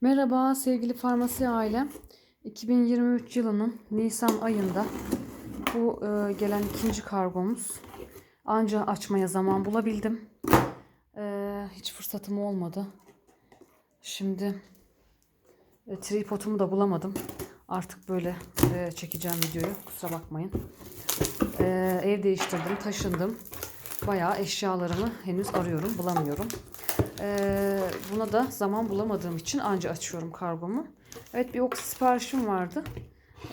Merhaba sevgili farmasi ailem. 2023 yılının Nisan ayında bu e, gelen ikinci kargomuz. Anca açmaya zaman bulabildim. E, hiç fırsatım olmadı. Şimdi e, tripodumu da bulamadım. Artık böyle e, çekeceğim videoyu. Kusura bakmayın. E, ev değiştirdim, taşındım. Bayağı eşyalarımı henüz arıyorum, bulamıyorum. Ee, buna da zaman bulamadığım için anca açıyorum kargomu. Evet bir oksi siparişim vardı.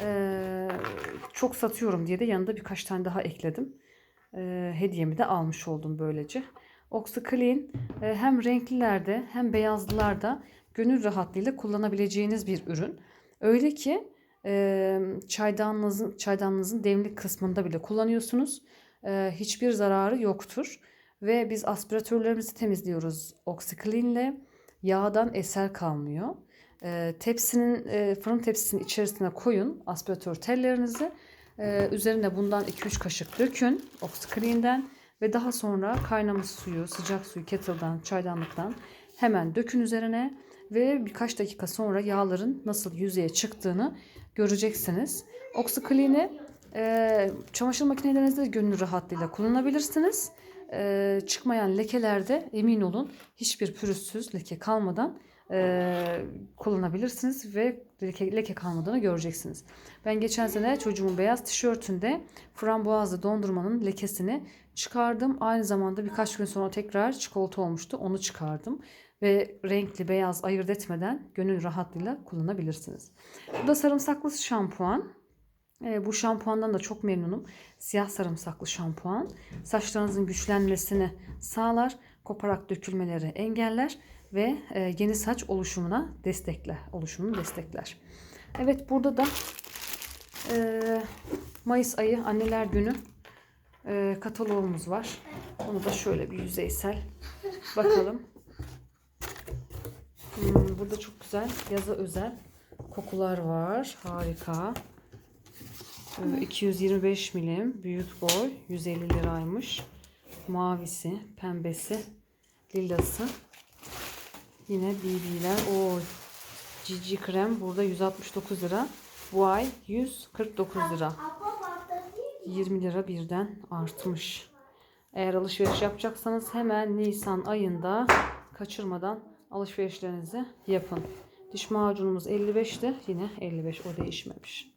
Ee, çok satıyorum diye de yanında birkaç tane daha ekledim. Ee, hediyemi de almış oldum böylece. Oxy Clean e, hem renklilerde hem beyazlılarda gönül rahatlığıyla kullanabileceğiniz bir ürün. Öyle ki e, çaydanınızın, çaydanınızın demlik kısmında bile kullanıyorsunuz. E, hiçbir zararı yoktur. Ve biz aspiratörlerimizi temizliyoruz OxyClean'le. Yağdan eser kalmıyor. E, tepsinin e, fırın tepsisinin içerisine koyun aspiratör tellerinizi. E, üzerine bundan 2-3 kaşık dökün OxyClean'den ve daha sonra kaynamış suyu, sıcak suyu kettle'dan, çaydanlıktan hemen dökün üzerine ve birkaç dakika sonra yağların nasıl yüzeye çıktığını göreceksiniz. OxyClean'i e, çamaşır makinelerinizde gönül rahatlığıyla kullanabilirsiniz e, çıkmayan lekelerde emin olun hiçbir pürüzsüz leke kalmadan e, kullanabilirsiniz ve leke, leke kalmadığını göreceksiniz. Ben geçen sene çocuğumun beyaz tişörtünde frambuazlı dondurmanın lekesini çıkardım. Aynı zamanda birkaç gün sonra tekrar çikolata olmuştu. Onu çıkardım. Ve renkli beyaz ayırt etmeden gönül rahatlığıyla kullanabilirsiniz. Bu da sarımsaklı şampuan. E, bu şampuandan da çok memnunum. Siyah sarımsaklı şampuan. Saçlarınızın güçlenmesini sağlar. Koparak dökülmeleri engeller ve e, yeni saç oluşumuna destekler. Oluşumunu destekler. Evet burada da e, Mayıs ayı anneler günü e, kataloğumuz var. Onu da şöyle bir yüzeysel bakalım. Hmm, burada çok güzel yaza özel kokular var. Harika. 225 milim büyük boy 150 liraymış. Mavisi, pembesi, lilası. Yine BB'ler. O Cici krem burada 169 lira. Bu ay 149 lira. 20 lira birden artmış. Eğer alışveriş yapacaksanız hemen Nisan ayında kaçırmadan alışverişlerinizi yapın. Diş macunumuz 55'ti. Yine 55 o değişmemiş.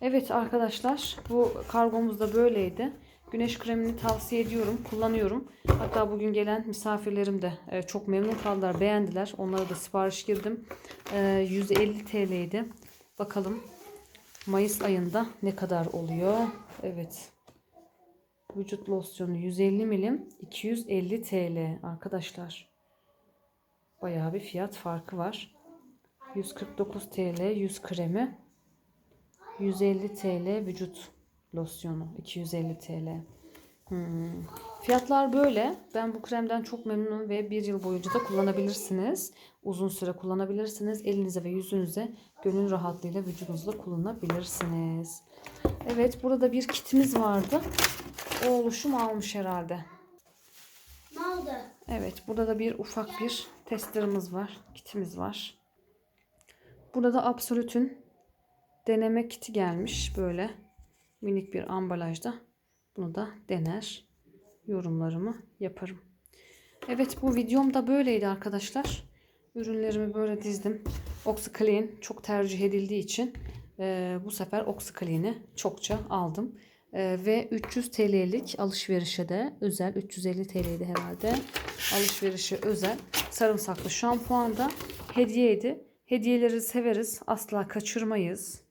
Evet arkadaşlar bu kargomuz da böyleydi. Güneş kremini tavsiye ediyorum. Kullanıyorum. Hatta bugün gelen misafirlerim de e, çok memnun kaldılar. Beğendiler. Onlara da sipariş girdim. 150 e, TL'ydi. Bakalım Mayıs ayında ne kadar oluyor. Evet. Vücut losyonu 150 milim 250 TL arkadaşlar. Bayağı bir fiyat farkı var. 149 TL 100 kremi. 150 TL vücut losyonu. 250 TL. Hmm. Fiyatlar böyle. Ben bu kremden çok memnunum ve bir yıl boyunca da kullanabilirsiniz. Uzun süre kullanabilirsiniz. Elinize ve yüzünüze gönül rahatlığıyla vücudunuzda kullanabilirsiniz. Evet burada bir kitimiz vardı. O oluşum almış herhalde. Ne oldu? Evet burada da bir ufak bir testerimiz var. Kitimiz var. Burada da Absolut'ün deneme kiti gelmiş böyle minik bir ambalajda. Bunu da dener yorumlarımı yaparım. Evet bu videom da böyleydi arkadaşlar. Ürünlerimi böyle dizdim. Oxyclean çok tercih edildiği için e, bu sefer Oxyclean'i çokça aldım. E, ve 300 TL'lik alışverişe de özel 350 TL'ydi herhalde. Alışverişe özel sarımsaklı şampuan da hediyeydi. Hediyeleri severiz. Asla kaçırmayız.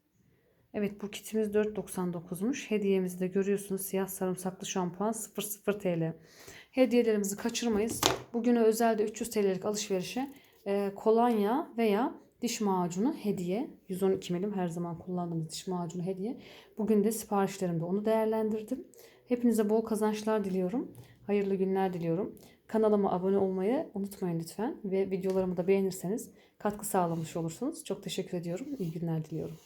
Evet bu kitimiz 4.99'muş. Hediyemizi de görüyorsunuz. Siyah sarımsaklı şampuan 00 TL. Hediyelerimizi kaçırmayız. Bugüne özelde 300 TL'lik alışverişe e, kolonya veya diş macunu hediye. 112 milim her zaman kullandığımız diş macunu hediye. Bugün de siparişlerimde onu değerlendirdim. Hepinize bol kazançlar diliyorum. Hayırlı günler diliyorum. Kanalıma abone olmayı unutmayın lütfen. Ve videolarımı da beğenirseniz katkı sağlamış olursunuz. Çok teşekkür ediyorum. İyi günler diliyorum.